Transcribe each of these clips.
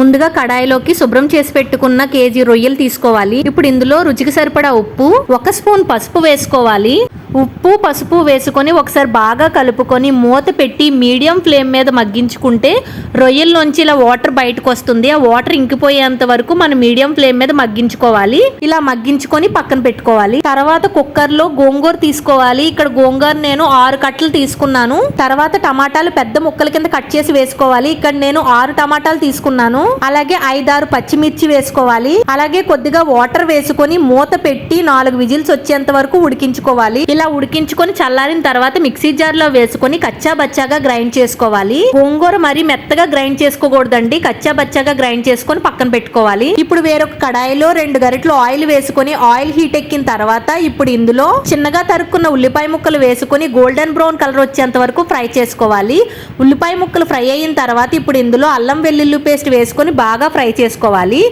ముందుగా కడాయిలోకి శుభ్రం చేసి పెట్టుకున్న కేజీ రొయ్యలు తీసుకోవాలి. ఇప్పుడు ఇందులో రుచికి సరిపడా ఉప్పు ఒక స్పూన్ పసుపు వేసుకోవాలి. ఉప్పు పసుపు వేసుకొని ఒకసారి బాగా కలుపుకొని మూత పెట్టి మీడియం ఫ్లేమ్ మీద మగ్గించుకుంటే రొయ్యల్లోంచి ఇలా వాటర్ బయటకు వస్తుంది ఆ వాటర్ ఇంకిపోయేంత వరకు మనం మీడియం ఫ్లేమ్ మీద మగ్గించుకోవాలి. ఇలా మగ్గించుకొని పక్కన పెట్టుకోవాలి. తర్వాత కుక్కర్లో గోంగూర తీసుకోవాలి. ఇక్కడ గోంగూర నేను ఆరు కట్టలు తీసుకున్నాను. తర్వాత టమాటాలు పెద్ద ముక్కల కింద కట్ చేసి వేసుకోవాలి. ఇక్కడ నేను ఆరు టమాటాలు తీసుకున్నాను. అలాగే ఐదారు పచ్చిమిర్చి వేసుకోవాలి. అలాగే కొద్దిగా వాటర్ వేసుకొని మూత పెట్టి నాలుగు విజిల్స్ వచ్చేంత వరకు ఉడికించుకోవాలి. ఇలా ఉడికించుకొని చల్లారిన తర్వాత మిక్సీ జార్లో వేసుకొని కచ్చా బచ్చాగా గ్రైండ్ చేసుకోవాలి. గోంగూర మరి మెత్తగా గ్రైండ్ చేసుకోకూడదండి. కచ్చా బచ్చాగా గ్రైండ్ చేసుకొని పక్కన పెట్టుకోవాలి. ఇప్పుడు వేరొక కడాయిలో రెండు గరిటలు ఆయిల్ వేసుకొని ఆయిల్ హీట్ ఎక్కిన తర్వాత ఇప్పుడు ఇందులో చిన్నగా తరుక్కున్న ఉల్లిపాయ ముక్కలు వేసుకొని గోల్డెన్ బ్రౌన్ కలర్ వచ్చేంత వరకు ఫ్రై చేసుకోవాలి. ఉల్లిపాయ ముక్కలు ఫ్రై అయిన తర్వాత ఇప్పుడు ఇందులో అల్లం వెల్లుల్లి పేస్ట్ వేసుకొని బాగా ఫ్రై చేసుకోవాలి.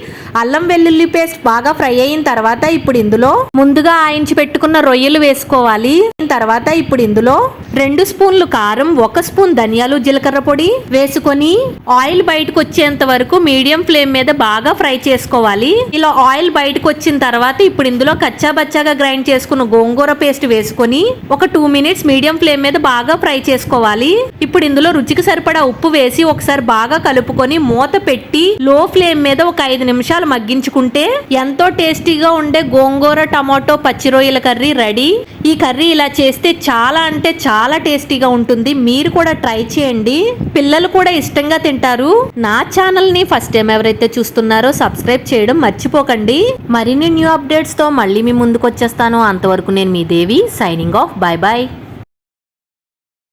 అల్లం వెల్లుల్లి పేస్ట్ బాగా ఫ్రై అయిన తర్వాత ఇప్పుడు ఇందులో ముందుగా ఆయించి పెట్టుకున్న రొయ్యలు వేసుకోవాలి. తర్వాత ఇప్పుడు ఇందులో రెండు స్పూన్లు కారం ఒక స్పూన్ ధనియాలు జీలకర్ర పొడి వేసుకొని ఆయిల్ బయటకు వచ్చేంత వరకు మీడియం ఫ్లేమ్ మీద బాగా ఫ్రై చేసుకోవాలి. ఇలా ఆయిల్ బయటకు వచ్చిన తర్వాత ఇప్పుడు ఇందులో కచ్చా బచ్చాగా గ్రైండ్ చేసుకున్న గోంగూర పేస్ట్ వేసుకొని ఒక టూ మినిట్స్ మీడియం ఫ్లేమ్ మీద బాగా ఫ్రై చేసుకోవాలి. ఇప్పుడు ఇందులో రుచికి సరిపడా ఉప్పు వేసి ఒకసారి బాగా కలుపుకొని మూత పెట్టి లో ఫ్లేమ్ మీద ఒక ఐదు నిమిషాలు మగ్గించుకుంటే ఎంతో టేస్టీగా ఉండే గోంగూర టమాటో పచ్చి రొయ్యల కర్రీ రెడీ. ఈ కర్రీ ఇలా చేస్తే చాలా అంటే చాలా టేస్టీగా ఉంటుంది. మీరు కూడా ట్రై చేయండి. పిల్లలు కూడా ఇష్టంగా తింటారు. నా ఛానల్ని ఫస్ట్ టైం ఎవరైతే చూస్తున్నారో సబ్స్క్రైబ్ చేయడం మర్చిపోకండి. మరిన్ని న్యూ అప్డేట్స్తో మళ్ళీ మీ ముందుకు వచ్చేస్తాను అంతవరకు నేను మీ Devi signing off bye bye